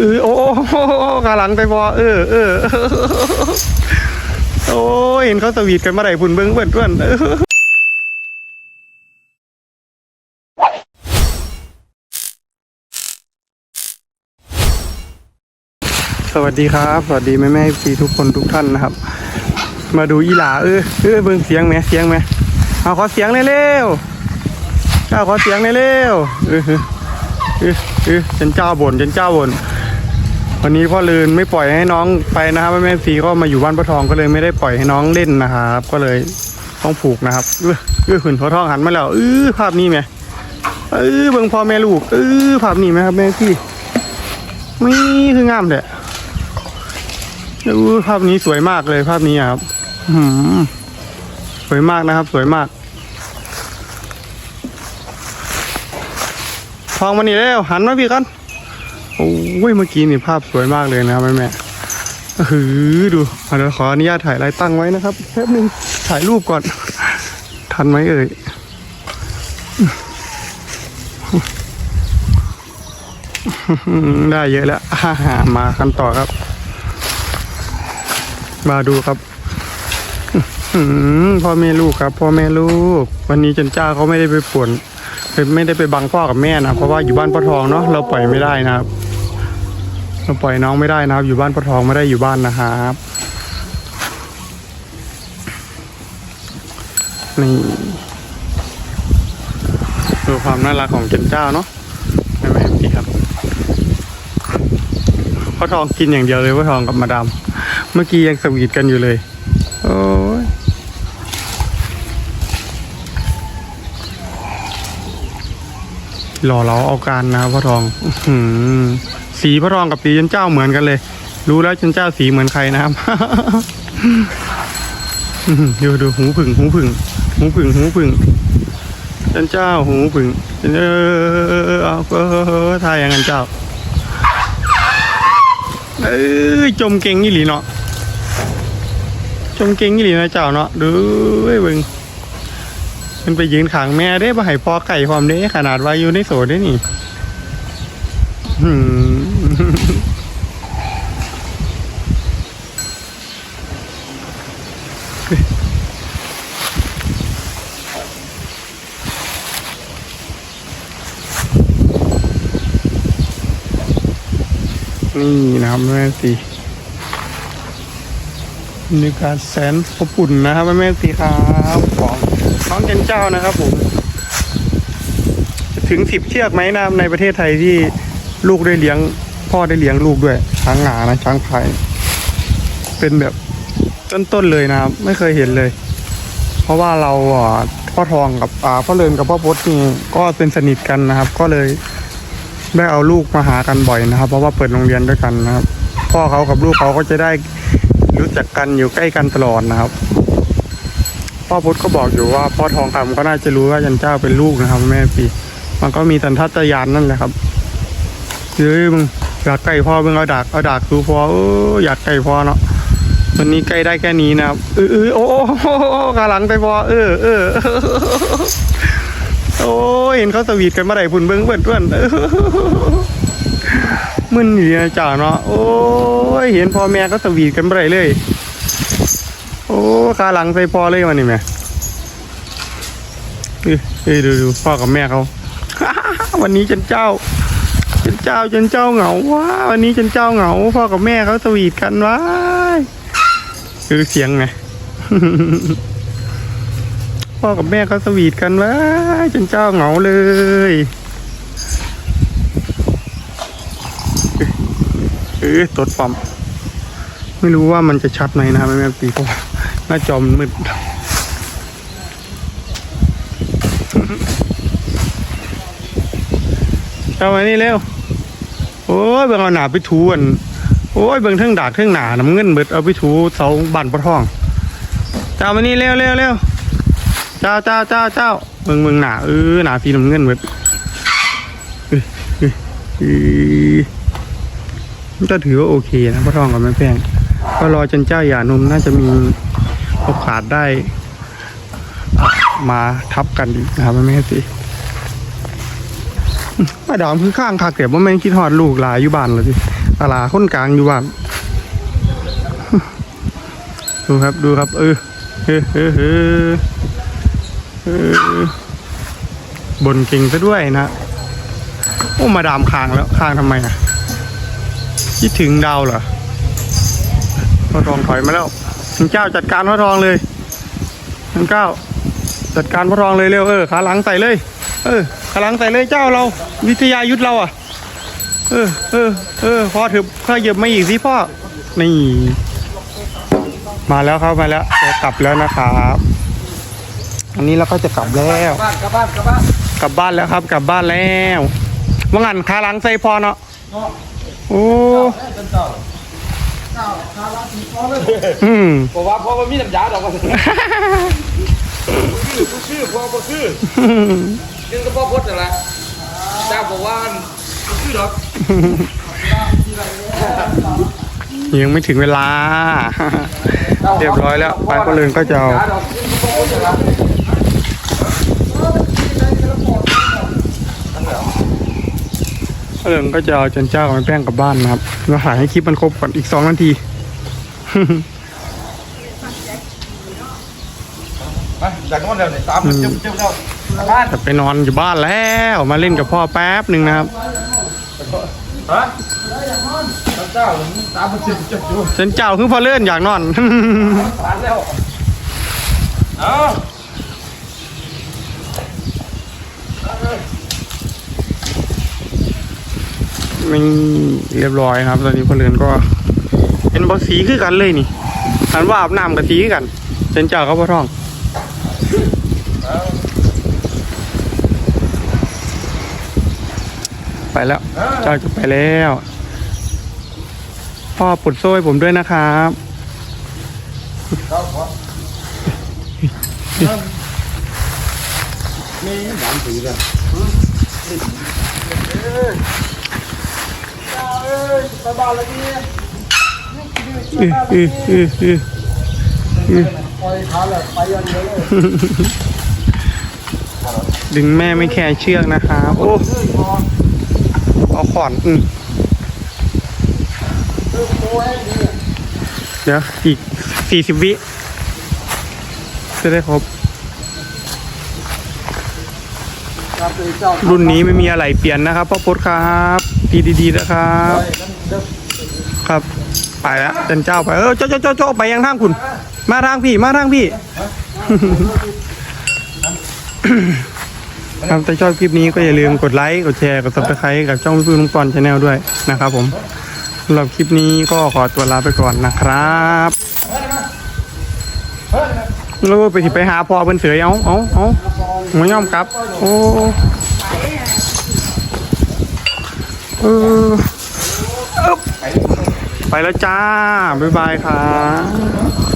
เออโอ้โอ้โอ้โอ้ขาหลังไปพอเออเออโอ้ยเห็นเขาสวีทกันเมื่อไหร่พุ่นเบิ้งเบิ้นเบิ้นเออสวัสดีครับ สวัสดีแม่แม่พี่ทุกคนทุกท่านนะครับ มาดูอีหลาเออเออเบิ้งเสียงไหมเสียงไหมเอาขอเสียงเร็วๆเจ้าขอเสียงเร็วๆเออเออเออเออฉันเจ้าบ่นฉันเจ้าบ่น วันนี้พ่อลืนไม่ปล่อยให้น้องไปนะครับแม่ฟีก็มาอยู่บ้านพ่อทองก็เลยไม่ได้ปล่อยให้น้องเล่นนะครับ ก็เลยต้องผูกนะครับเออเออขุนพ่อทองหันมาแล้วเออภาพนี้ไหมเออเบิ่งพ่อแม่ลูกเออภาพนี้ไหมครับแม่พี่นี่คืองามเลยเออภาพนี้สวยมากเลยภาพนี้ครับหือสวยมากนะครับ สวยมาก ทองมานี่แล้วหันมาพี่กัน อ้ยเมื่อกี้นี่ภาพสวยมากเลยนะครับแม่แม่หือดูเดี๋ยวขออนุญาตถ่ายลายตั้งไว้นะครับแป๊บหนึงถ่ายรูปก่อน ทันไหมเอ่ยได้เยอะแล้วอ่ามากันต่อครับ มาดูครับพ่อแม่ลูกครับ พ่อแม่ลูก วันนี้จันจ้าเขาไม่ได้ไปป่วนไม่ได้ไปบังพ่อกับแม่นะเพราะว่าอยู่บ้านพ่อทองเนาะเราปล่อยไม่ได้นะครับ เราปล่อยน้องไม่ได้นะครับ อยู่บ้านพ่อทองไม่ได้อยู่บ้านนะครับนี่ดูความน่ารักของเจนเจ้าเนาะแม่แม่พี่ครับพ่อทองกินอย่างเดียวเลยพ่อทองกับมาดามเมื่อกี้ยังสวีทกันอยู่เลย โอ้ยหล่อเราเอาการนะครับพ่อทอง อื สีพระรองกับสีจันเจ้าเหมือนกันเลย รู้แล้วจันเจ้าสีเหมือนใครนะครับดูดูหูผึ่งหูผึ่งหูผึ่งหูผึ่งจันเจ้าหูผึ่งเออเอาเออทายอย่างนั้นเจ้าเอ้ยจมเก่งนี่หลีเนาะจมเก่งนี่หลีนะเจ้าเนาะดูเว้ยเบิ่งมันไปยืนขางแม่ได้บ่ให้พอไก่ความเด้ขนาดว่าอยู่ในโสดได้นี่อื นี่นะครับแม่สีบรรยากาแสนอบอุ่นนะครับแม่สีครับของน้องเจนเจ้านะครับผมถึงสิบเชือกไหมนะครับในประเทศไทยที่ลูกได้เลี้ยง พ่อได้เลี้ยงลูกด้วย ช้างหงานะช้างพายเป็นแบบต้นๆเลยนะครับ ไม่เคยเห็นเลย เพราะว่าเราพ่อทองกับพ่อเลินกับพ่อพศนี่ก็เป็นสนิทกันนะครับ ก็เลย ได้เอาลูกมาหากันบ่อยนะครับ เพราะว่าเปิดโรงเรียนด้วยกันนะครับ พ่อเขากับลูกเขาก็จะได้รู้จักกันอยู่ใกล้กันตลอดนะครับ พ่อพุทธก็บอกอยู่ว่า พ่อทองคำก็น่าจะรู้ว่ายันเจ้าเป็นลูกนะครับ แม่ปีมันก็มีสันทัตยานนั่นแหละครับเฮ้ยมึงอยากไก่พ่อมึงเอาดากเอาดากดูพอเอออยากไก่พ่อเนาะวันนี้ใกล้ได้แค่นี้นะครับเออโอ้โอ้โอ้โอ้ขาหลังไปพอเออเออ โอ้ยเห็นเขาสวีทกันมื่อไหร่พุ่นเบิ้งเบิ้นเบิ้นเออมึนอยู่นะจ่าเนาะโอ้ยเห็นพ่อแม่ก็สวีทกันมื่อไหร่เลย โอ้ขาหลังใส่พ่อเลยวันนี้แม่เออเออดูดูพ่อกับแม่เขาวันนี้จันเจ้าจันเจ้าจันเจ้าเหงาว้าวันนี้จันเจ้าเหงาพ่อกับแม่เขาสวีทกันว้าคือเสียงไง พ่อกับแม่เขาสวีทกันว้ายจันเจ้าเหงาเลย เออตดปั๊มไม่รู้ว่ามันจะชัดไหมนะครับแม่ปีเพราะว่าหน้าจอมนมืดเอามานี่เร็ว โอ้ยเบิ่งเอาหนาไปถูอัน โอ้ยเบิ่งเทิงดากเทิงหนาน้ำเงินเบิดเอาไปถูเสาบันประท้อง เจ้ามานี่เร็วเร็วเร็ว เจ้าเจ้าเจ้าเจ้าเบิ่งเบิ่งหนาเออหนาสีน้ำเงินเบิดเอ้ยเอ้ยเอ้ยมันก็ถือว่าโอเคนะปะท้องกับแม่แพงก็รอจนเจ้าหย่านมน่าจะมีโอกาสได้ มาทับกันอีกนะครับแม่สิมาดามคือข้างคักแต่ว่าแม่คิดฮอดลูกหลายอยู่บ้านเลยสิตลาดคนกลางอยู่บ้านดูครับดูครับ เออเออเออเออเออ บนเก่งซะด้วยนะโอ้มาดามคางแล้วคางทำไมอะคิดถึงดาวเหรอพ่อทองถอยมาแล้วทังเจ้าจัดการพ่อทองเลยทังเก้าจัดการพ่อทองเลยเร็วเออขาหลังใส่เลย เออขาหลังใส่เลยเจ้าเรา วิทยายุทธเราอะ เออเออเออพอถือข้าเหยียบมาอีกสิพ่อนี่ มาแล้วครับมาแล้วจะกลับแล้วนะครับ อันนี้เราก็จะกลับแล้ว บ้านกลับบ้านกลับบ้านกลับบ้านแล้วครับ กลับบ้านแล้วว่างันขาหลังใส่พอเนาะเนาะโอ้เป็นเจ้าเจ้าคาราทีพอเลยอืมบอกว่าพอมันมีน้ำยาดอกว่าชื่อผู้ชื่อพอบ่ชื่อยังก็พอพดนั่นแหละเจ้าบอกว่าผู้ชื่อดอกยังไม่ถึงเวลา เรียบร้อยแล้วไปก็เลยก็จะเอา ยาดอกยังก็พอพดนั่นแหละ เอิงก็จะเอาจันเจ้ากับแม่แป้งกลับบ้านนะครับเราถ่ายให้คลิปมันครบก่อนอีกสองนาทีไปอยากนอนแล้วเนี่ยตามมันจึ๊บจึ๊บแล้วบ้านจะไปนอนอยู่บ้านแล้วมาเล่นกับพ่อแป๊บหนึ่งนะครับฮะเจ้าตามมันจึ๊บจึ๊บอยู่จันเจ้าคือพอเลื่อนอยากนอนผ่านแล้วเอา นี่เรียบร้อยครับ ตอนนี้พอเลื่อนก็เป็นบอสีคือกันเลยนี่หันว่าอาบน้ำกับสีคือกันจันเจ้าก็พ่อท่องไปแล้วเจ้าจะไปแล้ว พ่อปลดโซ่ให้ผมด้วยนะครับเอาขอนี่ดำสีเลยเจ้าเอ้ยไปบ้านแล้วนี่อืออืออืออืออือปล่อยขาเลย ดึงแม่ไม่แคร์เชือกนะครับโอ้เอาขอนอืมเดี๋ยวอีกสี่สิบวิจะได้ครบ รุ่นนี้ไม่มีอะไรเปลี่ยนนะครับพ่อพดครับ ดีดีๆนะครับ ครับไปแล้วเจันเจ้าไปเออเจ้าเจ้าเจ้าไปยังทางคุณ มาทางพี่มาทางพี่ ครับถ้าชอบคลิปนี้ก็อย่าลืมกดไลค์กดแชร์กด subscribe กับช่องพี่ลุงปอนชาแนลด้วยนะครับผมสำหรับคลิปนี้ก็ขอตัวลาไปก่อนนะครับแล้วก็ไปไปหาพอเพิ่นเสือเอาเอาเอาหัวย่อมกลับ โอ้ เออไปแล้วจ้า บ๊ายบายครับ